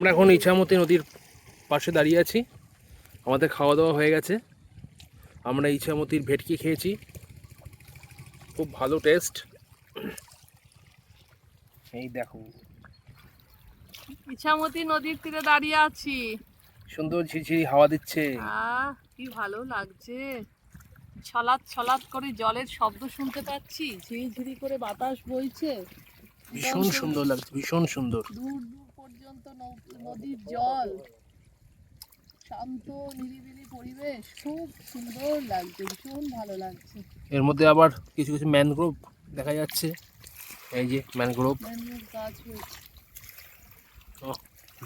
আমরা এখন ইছামতি নদীর পাশে দাঁড়িয়ে আছি। আমাদের খাওয়া দাওয়া হয়ে গেছে। আমরা ইছামতির ভেটকি খেয়েছি। খুব ভালো টেস্ট। এই দেখো। ইছামতি নদীর তীরে দাঁড়িয়ে আছি। সুন্দর ঝিরঝিরি হাওয়া দিচ্ছে। আহ কি ভালো লাগছে। ছলাৎ ছলাৎ করে জলের শব্দ শুনতে পাচ্ছি। ঝিরিঝিরি করে বাতাস বইছে। ভীষণ সুন্দর লাগছে ভীষণ সুন্দর। দূর দূর। নদীর জল। শান্ত নিরিবিলি পরিবেশ। খুব সুন্দর লাগছে ভীষণ ভালো লাগছে। এর মধ্যে আবার কিছু কিছু ম্যানগ্রোভ দেখা যাচ্ছে। এই যে ম্যানগ্রোভ ম্যানগ্রোভ গাছ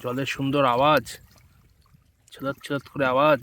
জলের সুন্দর আওয়াজ। ছলাৎ ছলাৎ করে আওয়াজ।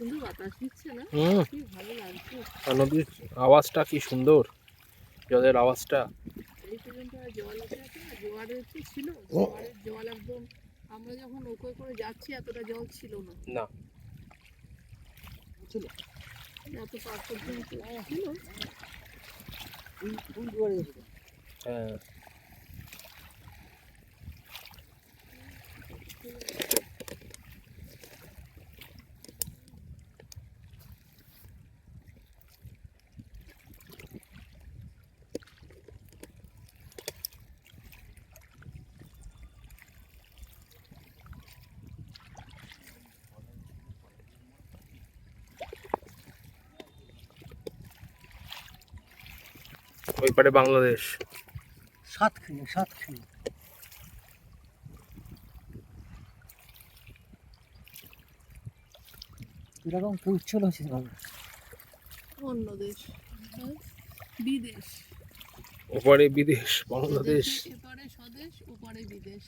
সুন্দর বাতাস দিচ্ছে না? কি ভালো লাগছে। আর নদীর আওয়াজটা কি সুন্দর? জলের আওয়াজটা। এই পর্যন্ত জল আছে ছিল। জোয়ারের জল একদম আমরা যখন নৌকোয় করে যাচ্ছি এতটা জল ছিল না। না। এত পর্যন্ত ছিল। হ্যাঁ। ওই পারে বাংলাদেশ। সাতখানি সাতখানি। এরকম উচ্ছল হচ্ছে ভাবে অন্য দেশ? বিদেশ। ওপারে বিদেশ বাংলাদেশ। এপারে স্বদেশ ওপারে বিদেশ।